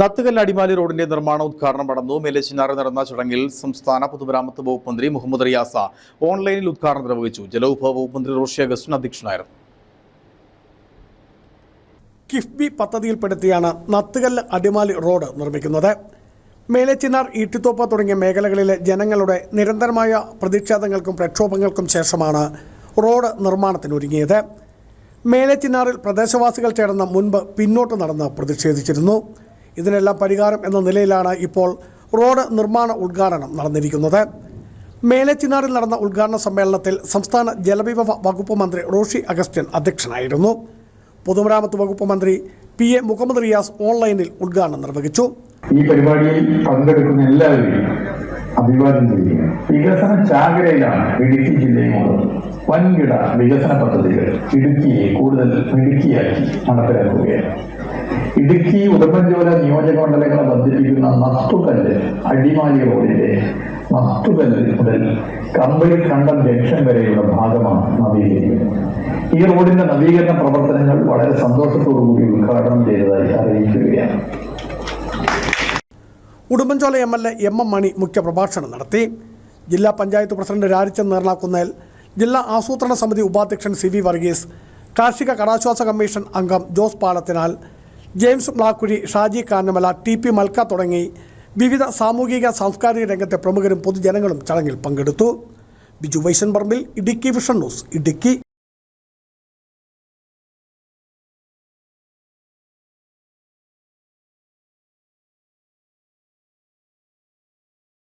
നത്തുകല്ല് അടിമാലി റോഡിന്റെ നിർമ്മാണ ഉദ്ഘാടനം നടന്നു. മേലച്ചിനാറ് നടന്ന ചടങ്ങിൽ സംസ്ഥാന പൊതുമരാമത്ത് വകുപ്പ് മന്ത്രി മുഹമ്മദ് റിയാസ ഓൺലൈനിൽ ഉദ്ഘാടനം നിർവഹിച്ചു. ജലവിഭവ വകുപ്പ് മന്ത്രി റോഷി അഗസ്റ്റിൻ അധ്യക്ഷനായിരുന്നു. കിഫ്ബി പദ്ധതിയിൽപ്പെടുത്തിയാണ് നത്തുകല്ല് അടിമാലി റോഡ് നിർമ്മിക്കുന്നത്. മേലച്ചിനാർ ഈട്ടിത്തോപ്പ് തുടങ്ങിയ മേഖലകളിലെ ജനങ്ങളുടെ നിരന്തരമായ പ്രതിഷേധങ്ങൾക്കും പ്രക്ഷോഭങ്ങൾക്കും ശേഷമാണ് റോഡ് നിർമ്മാണത്തിനൊരുങ്ങിയത്. മേലച്ചിനാറിൽ പ്രദേശവാസികൾ ചേർന്ന് മുൻപ് പിന്നോട്ട് നടന്ന് പ്രതിഷേധിച്ചിരുന്നു. ഇതിനെല്ലാം പരിഹാരം എന്ന നിലയിലാണ് ഇപ്പോൾ റോഡ് നിർമ്മാണ ഉദ്ഘാടനം നടന്നിരിക്കുന്നത്. മേലച്ചിനാറിൽ നടന്ന ഉദ്ഘാടന സമ്മേളനത്തിൽ സംസ്ഥാന ജലവിഭവ വകുപ്പ് മന്ത്രി റോഷി അഗസ്റ്റ്യൻ അധ്യക്ഷനായിരുന്നു. പൊതുമരാമത്ത് വകുപ്പ് മന്ത്രി പി എ മുഹമ്മദ് റിയാസ് ഓൺലൈനിൽ ഉദ്ഘാടനം നിർവഹിച്ചു. ഈ പരിപാടിയിൽ പങ്കെടുക്കുന്ന എല്ലാവരെയും അഭിവാദ്യം ചെയ്യുക വികസന ചാകരയിലാണ് ഇടുക്കി ജില്ലയുമുള്ളത് വൻകിട വികസന പദ്ധതികൾ ഇടുക്കിയെ കൂടുതൽ മിടുക്കിയാക്കി നടപ്പിലാക്കുകയാണ്. ഇടുക്കി ഉടുമ്പൻചോല നിയോജക മണ്ഡലങ്ങളെ ബന്ധിപ്പിക്കുന്ന നത്തുകല്ല് അടിമാലി റോഡിലെ നത്തുകല്ല് മുതൽ കമ്പളി കണ്ടം ജംഗ്ഷൻ വരെയുള്ള ഭാഗമാണ് നവീകരിക്കുന്നത്. ഈ റോഡിന്റെ നവീകരണ പ്രവർത്തനങ്ങൾ വളരെ സന്തോഷത്തോടുകൂടി ഉദ്ഘാടനം ചെയ്തതായി അറിയിക്കുകയാണ്. Udumbanchola M L A M M Mani മുഖ്യപ്രഭാഷണം നടത്തി. ജില്ലാ പഞ്ചായത്ത് പ്രസിഡന്റ് രാജിച്ചൻ നേർണാക്കുന്നേൽ ജില്ലാ ആസൂത്രണ സമിതി ഉപാധ്യക്ഷൻ സി വി വർഗീസ് കാർഷിക കടാശ്വാസ കമ്മീഷൻ അംഗം Jose Palathinal James Blakkuzhi Shaji Kanamala T P Malka തുടങ്ങി വിവിധ സാമൂഹിക സാംസ്കാരിക രംഗത്തെ പ്രമുഖരും പൊതുജനങ്ങളും ചടങ്ങിൽ പങ്കെടുത്തു. Biju Vaishan Parambil Idukki vision news Idukki.